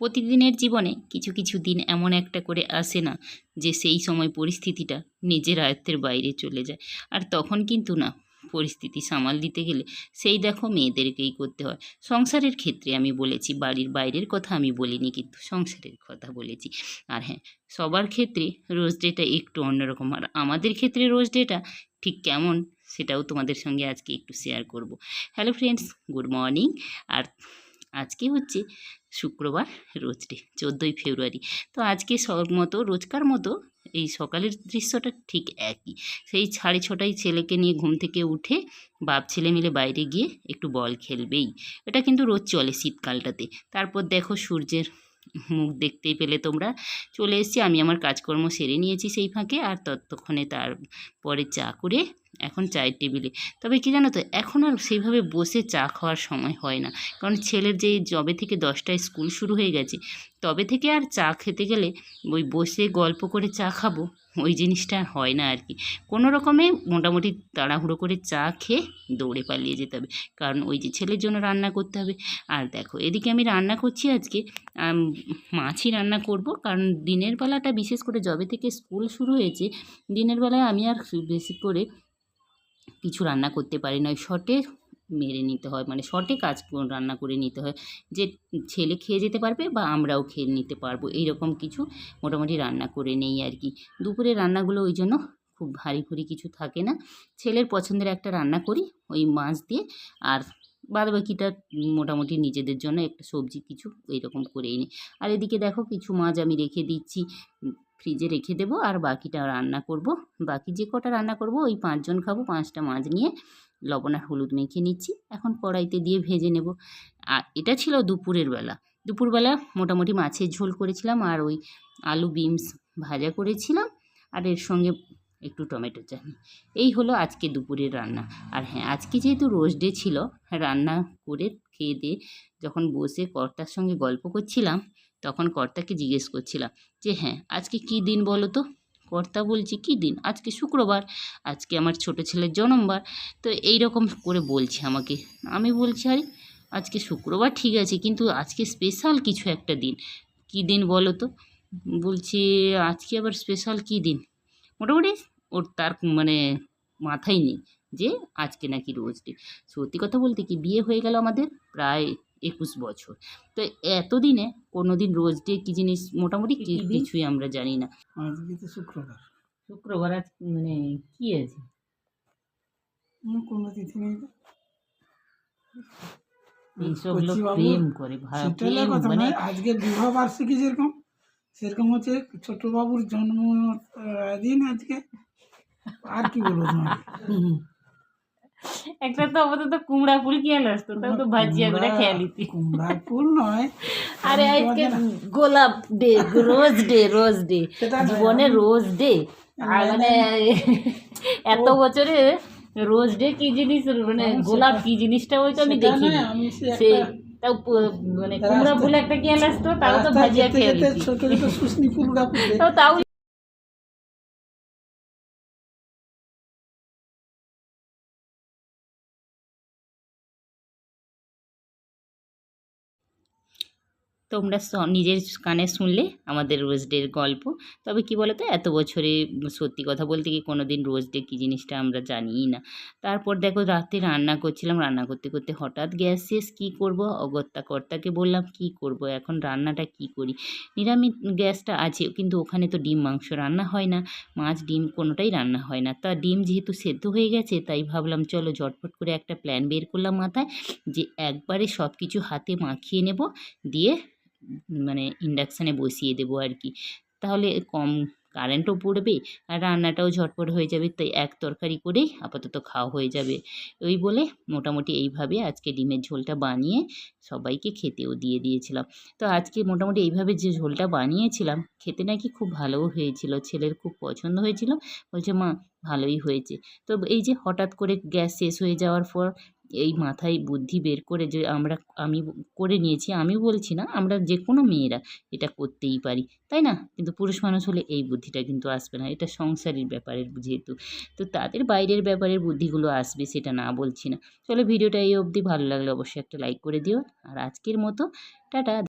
প্রতিদিনের জীবনে কিছু কিছু দিন এমন একটা করে আসে না যে সেই সময় পরিস্থিতিটা নিজের আয়ত্তের বাইরে চলে যায়। আর তখন কিন্তু না, পরিস্থিতি সামাল দিতে গেলে সেই দেখো মেয়েদেরকেই করতে হয়। সংসারের ক্ষেত্রে আমি বলেছি, বাড়ির বাইরের কথা আমি বলিনি কিন্তু সংসারের কথা বলেছি। আর হ্যাঁ সবার ক্ষেত্রে রোজ ডেটা একটু অন্যরকম। আর আমাদের ক্ষেত্রে রোজ ডেটা ঠিক কেমন সেটাও তোমাদের সঙ্গে আজকে একটু শেয়ার করব। হ্যালো ফ্রেন্ডস গুড মর্নিং আর আজকে হচ্ছে শুক্রবার রোজ ডে চোদ্দোই ফেব্রুয়ারি। তো আজকে মতো রোজকার মতো এই সকালের দৃশ্যটা ঠিক একই। সেই সাড়ে ছটায় ছেলেকে নিয়ে ঘুম থেকে উঠে বাপ ছেলে মিলে বাইরে গিয়ে একটু বল খেলবেই। এটা কিন্তু রোজ চলে শীতকালটাতে। তারপর দেখো সূর্যের মুখ দেখতেই পেলে তোমরা। চলে এসছি, আমি আমার কাজকর্ম সেরে নিয়েছি সেই ফাঁকে আর ততক্ষণে তার পরে চা করে এখন চায়ের টেবিলে। তবে কি জানো তো, এখন আর সেইভাবে বসে চা খাওয়ার সময় হয় না। কারণ ছেলের যে জবে থেকে দশটায় স্কুল শুরু হয়ে গেছে, তবে থেকে আর চা খেতে গেলে ওই বসে গল্প করে চা খাব। ওই জিনিসটা হয় না আর কি। কোনো রকমে মোটামুটি তাড়াহুড়ো করে চা খেয়ে দৌড়ে পালিয়ে যেতে হবে। কারণ ওই যে ছেলের জন্য রান্না করতে হবে। আর দেখো, এদিকে আমি রান্না করছি আজকে। মাছই রান্না করব। কারণ দিনের বেলাটা, বিশেষ করে যবে থেকে স্কুল শুরু হয়েছে, দিনের বেলায় আমি আর বেশি করে কিছু রান্না করতে পারি না। ওই শর্টে মেরে নিতে হয় মানে শর্টে কাজ রান্না করে নিতে হয়, যে ছেলে খেয়ে যেতে পারবে বা আমরাও খেয়ে নিতে পারব, এইরকম কিছু মোটামুটি রান্না করে নেই আর কি। দুপুরে রান্নাগুলো ওই জন্য খুব ভারী ভুরি কিছু থাকে না। ছেলের পছন্দের একটা রান্না করি, ওই মাছ দিয়ে, আর বাদ বাকিটা মোটামুটি নিজেদের জন্য একটা সবজি কিছু, এইরকম করেই নিই। আর এদিকে দেখো কিছু মাছ আমি রেখে দিচ্ছি ফ্রিজে রেখে দেবো আর বাকিটা রান্না করব। বাকি যে কটা রান্না করব, ওই পাঁচজন খাব, পাঁচটা মাছ নিয়ে লবণ আর হলুদ মেখে নিচ্ছি। এখন কড়াইতে দিয়ে ভেজে নেব। আর এটা ছিল দুপুরের বেলা। দুপুরবেলা মোটামুটি মাছের ঝোল করেছিলাম আর ওই আলু বিমস ভাজা করেছিলাম আর এর সঙ্গে একটু টমেটো চাটনি। এই হলো আজকে দুপুরের রান্না। আর হ্যাঁ আজকে যেহেতু রোজ ডে ছিল, রান্না করে খেয়ে দিয়ে যখন বসে কর্তার সঙ্গে গল্প করছিলাম তখন কর্তাকে জিজ্ঞেস করছিলাম যে হ্যাঁ আজকে কী দিন বলো তো? কর্তা বলছি, কী দিন? আজকে শুক্রবার, আজকে আমার ছোট ছেলের জন্মবার। তো এই রকম করে বলছে আমাকে। আমি বলছি, আরে, আজকে শুক্রবার ঠিক আছে, কিন্তু আজকে স্পেশাল কিছু একটা দিন। কী দিন বলো তো? বলছি, আজকে আবার স্পেশাল কী দিন? মোটামুটি ওর তার মানে মাথায় নেই যে, আজকে নাকি রোজ ডে সত্যি কথা বলতে কি, বিয়ে হয়ে গেল আমাদের প্রায় একুশ বছর। তো এতদিনে কোনো দিন রোজ ডে কী জিনিস মোটামুটি কিছুই আমরা জানি না। আজকে তো শুক্রবার। শুক্রবার আজ মানে কি আছে? কোনো তিথি নেই এইসব লোক প্রেম করে প্রেম মানে আজকে বিবাহ বার্ষিকী যেরকম সেরকম হচ্ছে ছোট বাবুর জন্ম দিন আজকে। আর কি বলব তোমার একটা তো আপাতত কুমড়া ফুল খেয়াল আসতো তাও তো ভাজিয়া করে খেয়াল দিতি কুমড়া ফুল নয় আরে আজকে গোলাপ day rose day rose day জীবনে রোজ ডে। আর মানে এত বছরে রোজ ডে কি জিনিস মানে গোলাপ কি জিনিসটা ওই তো আমি দেখি সে তাও মানে কুমড়া ফুল একটা খেয়াল আসতো তাও তো ভাজিয়া ফুল গা তাও তোমরা নিজের কানে শুনলে আমাদের রোজ ডের গল্প। তবে কি বলো তো এত বছরে সত্যি কথা বলতে কি কোনো দিন রোজ ডে কী জিনিসটা আমরা জানিই না। তারপর দেখো রাতে রান্না করছিলাম, রান্না করতে করতে হঠাৎ গ্যাস শেষ, কী করব? অগত্যা কর্তাকে বললাম, কি করব? এখন রান্নাটা কি করি? নিরামিষ গ্যাসটা আছে, কিন্তু ওখানে তো ডিম, মাংস রান্না হয় না। মাছ, ডিম কোনোটাই রান্না হয় না। তা ডিম যেহেতু সেদ্ধ হয়ে গেছে, তাই ভাবলাম, চলো ঝটপট করে একটা প্ল্যান বের করলাম মাথায় যে একবারে সব কিছু হাতে মাখিয়ে নেব, দিয়ে মানে ইন্ডাকশানে বসিয়ে দেবো আর কি তাহলে কম কারেন্টও পড়বে আর রান্নাটাও ঝটপট হয়ে যাবে, তাই এক তরকারি করেই আপাতত খাওয়া হয়ে যাবে। ওই বলে মোটামুটি এইভাবে আজকে ডিমের ঝোলটা বানিয়ে সবাইকে খেতেও দিয়ে দিয়েছিলাম। তো আজকে মোটামুটি এইভাবে যে ঝোলটা বানিয়েছিলাম, খেতে নাকি খুব ভালোও হয়েছিল, ছেলের খুব পছন্দ হয়েছিল। বলছে, মা, ভালোই হয়েছে। তো এই যে হঠাৎ করে গ্যাস শেষ হয়ে যাওয়ার পর এই মাথায় বুদ্ধি বের করে যে আমরা, আমি করে নিয়েছি আমি বলছি না, আমরা যে কোনো মেয়েরা এটা করতেই পারি, তাই না? কিন্তু পুরুষ মানুষ হলে এই বুদ্ধিটা কিন্তু আসবে না, এটা সংসারের ব্যাপারের যেহেতু। তো তাদের বাইরের ব্যাপারের বুদ্ধিগুলো আসবে সেটা না বলছি না। চলো ভিডিওটা এই অবধি, ভালো লাগলে অবশ্যই একটা লাইক করে দিও। আর আজকের মতো, টাটা।